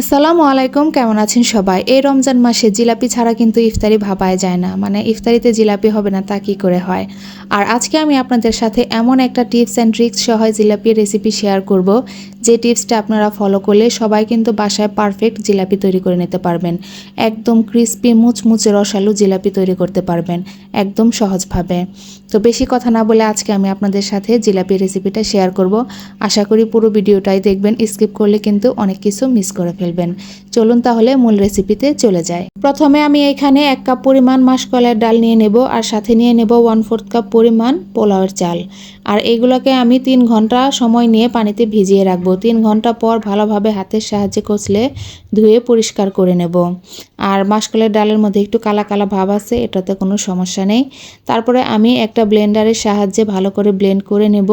আসসালামু আলাইকুম, কেমন আছেন সবাই? এই রমজান মাসে জিলাপি ছাড়া কিন্তু ইফতারি ভাবায় যায় না। মানে ইফতারিতে জিলাপি হবে না, তা কি করে হয়? আর আজকে আমি আপনাদের সাথে এমন একটা টিপস অ্যান্ড ট্রিক্স সহ জিলাপির রেসিপি শেয়ার করব যে টিপসটা আপনারা ফলো করলে সবাই কিন্তু বাসায় পারফেক্ট জিলাপি তৈরি করে নিতে পারবেন। একদম ক্রিস্পি মুচমুচে রসালো জিলাপি তৈরি করতে পারবেন, একদম সহজভাবে। তো বেশি কথা না বলে আজকে আমি আপনাদের সাথে জিলাপি রেসিপিটা শেয়ার করব। আশা করি পুরো ভিডিওটাই দেখবেন স্কিপ করলে কিন্তু অনেক কিছু মিস করে ফেলবেন। চলুন তাহলে মূল রেসিপিতে চলে যায় প্রথমে আমি এখানে এক কাপ পরিমাণ মাসকলাইয়ের ডাল নিয়ে নেব, আর সাথে নিয়ে নেব ওয়ান ফোর্থ কাপ পরিমাণ পোলাওয়ের চাল। আর এগুলোকে আমি তিন ঘণ্টা সময় নিয়ে পানিতে ভিজিয়ে রাখব। তিন ঘণ্টা পর ভালোভাবে হাতের সাহায্যে কচলে ধুয়ে পরিষ্কার করে নেব। আর মাসকলের ডালের মধ্যে একটু কালা কালা ভাব আছে, এটাতে কোনো সমস্যা নেই। তারপরে আমি একটা ব্লেন্ডারের সাহায্যে ভালো করে ব্লেন্ড করে নেব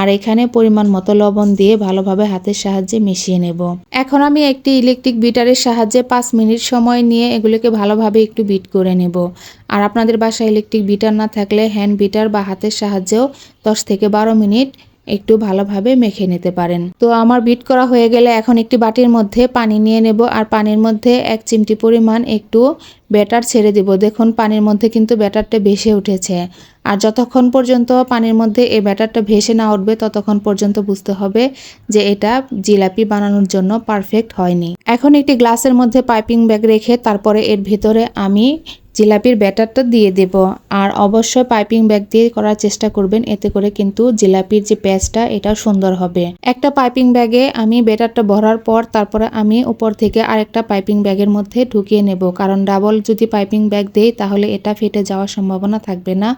আর এখানে পরিমাণ মতো লবণ দিয়ে ভালোভাবে হাতের সাহায্যে মিশিয়ে নেব। এখন আমি একটি ইলেকট্রিক বিটারের সাহায্যে পাঁচ মিনিট সময় নিয়ে এগুলোকে ভালোভাবে একটু বিট করে নেব। আর আপনাদের বাসায় ইলেকট্রিক বিটার না থাকলে হ্যান্ড বিটার বা হাতের সাহায্যেও দশ থেকে বারো মিনিট একটু ভালোভাবে মেখে নিতে পারেন। তো আমার বিট করা হয়ে গেলে এখন একটি বাটির মধ্যে পানি নিয়ে নেব আর পানির মধ্যে এক চিমটি পরিমাণ একটু ব্যাটার ছেড়ে দেব। দেখুন, পানির মধ্যে কিন্তু ব্যাটারটা ভেসে উঠেছে। আর যতক্ষণ পর্যন্ত পানির মধ্যে এই ব্যাটারটা ভেসে না উঠবে, ততক্ষণ পর্যন্ত বুঝতে হবে যে এটা জিলাপি বানানোর জন্য পারফেক্ট হয়নি। এখন একটি গ্লাসের মধ্যে পাইপিং ব্যাগ রেখে তারপরে এর ভেতরে আমি জিলাপির ব্যাটারটা দিয়ে দেব। আর অবশ্যই পাইপিং ব্যাগ দিয়ে করার চেষ্টা করবেন, এতে করে কিন্তু জিলাপির যে প্যাচটা এটা সুন্দর হবে। একটা পাইপিং ব্যাগে আমি ব্যাটারটা ভরার পর তারপরে আমি উপর থেকে আরেকটা পাইপিং ব্যাগের মধ্যে ঢুকিয়ে নেব, কারণ ডাবল যদি পাইপিং ব্যাগ দেই, তাহলে এটা ফেটে যাওয়ার সম্ভাবনা থাকবে না,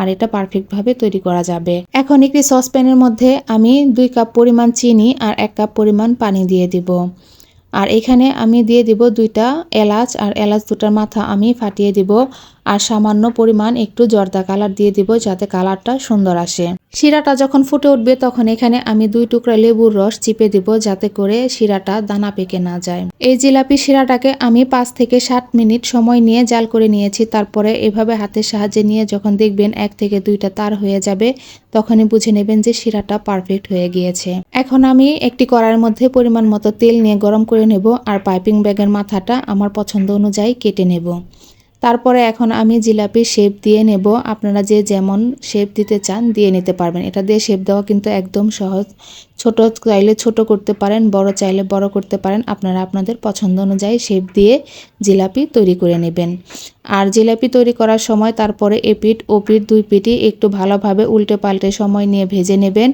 আর এটা পারফেক্টভাবে তৈরি করা যাবে। এখন একটি সসপ্যানের মধ্যে আমি দুই কাপ পরিমাণ চিনি আর এক কাপ পরিমাণ পানি দিয়ে দিব। আর এখানে আমি দিয়ে দিব দুইটা এলাচ, আর এলাচ দুটার মাথা আমি ফাটিয়ে দিব। আর সামান্য পরিমাণ একটু জর্দা কালার দিয়ে দিব যাতে কালারটা সুন্দর আসে। শিরাটা যখন ফুটে উঠবে তখন এখানে আমি দুই টুকরা লেবুর রস চিপে দিব যাতে করে শিরাটা দানা পেকে না যায়। এই জিলাপি শিরাটাকে আমি পাঁচ থেকে সাত মিনিট সময় নিয়ে জাল করে নিয়েছি। তারপরে এভাবে হাতের সাহায্যে নিয়ে যখন দেখবেন এক থেকে দুইটা তার হয়ে যাবে, তখনই বুঝে নেবেন যে শিরাটা পারফেক্ট হয়ে গিয়েছে। এখন আমি একটি কড়াইয়ের মধ্যে পরিমাণ মতো তেল নিয়ে গরম করে নেব আর পাইপিং ব্যাগের মাথাটা আমার পছন্দ অনুযায়ী কেটে নেব। তারপরে এখন আমি জিলাপি শেপ দিয়ে নেব। আপনারা যে যেমন শেপ দিতে চান দিয়ে নিতে পারবেন। এটা দিয়ে শেপ দেওয়া কিন্তু একদম সহজ। ছোট চাইলে ছোট করতে পারেন, বড় চাইলে বড় করতে পারেন। আপনারা আপনাদের পছন্দ অনুযায়ী শেপ দিয়ে জিলাপি তৈরি করে নেবেন। আর জিলাপি তৈরি করার সময় তারপরে এপিট ওপিট দুই পিঠই একটু ভালোভাবে উল্টে পাল্টে সময় নিয়ে ভেজে নেবেন।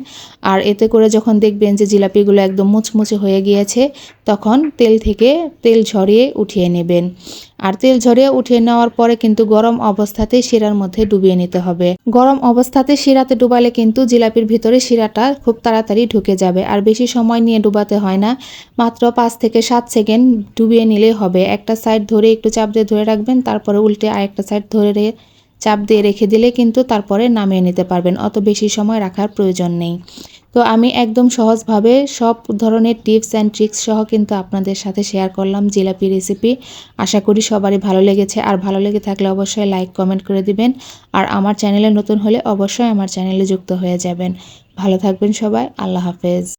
আর এতে করে যখন দেখবেন যে জিলাপিগুলো একদম মুচমুচে হয়ে গিয়েছে, তখন তেল থেকে তেল ঝরিয়ে উঠিয়ে নেবেন। আর তেল ঝরিয়ে উঠিয়ে নেওয়ার পরে কিন্তু গরম অবস্থাতে শিরার মধ্যে ডুবিয়ে নিতে হবে। গরম অবস্থাতে শিরাতে ডুবালে কিন্তু জিলাপির ভিতরে শিরাটা খুব তাড়াতাড়ি ঢুকে যাবে আর বেশি সময় নিয়ে ডুবাতে হয় না। মাত্র পাঁচ থেকে সাত সেকেন্ড ডুবিয়ে নিলেই হবে। একটা সাইড ধরে একটু চাপ দিয়ে ধরে রাখবেন, তারপরে উল্টে আরেকটা সাইড ধরে চাপ দিয়ে রেখে দিলে কিন্তু তারপরে নামিয়ে নিতে পারবেন, অত বেশি সময় রাখার প্রয়োজন নেই। তো আমি একদম সহজভাবে সব ধরনের টিপস অ্যান্ড ট্রিক্স সহ কিন্তু আপনাদের সাথে শেয়ার করলাম জিলাপি রেসিপি। আশা করি সবারই ভালো লেগেছে, আর ভালো লেগে থাকলে অবশ্যই লাইক, কমেন্ট করে দিবেন। আর আমার চ্যানেলে নতুন হলে অবশ্যই আমার চ্যানেলে যুক্ত হয়ে যাবেন। ভালো থাকবেন সবাই, আল্লাহ হাফেজ।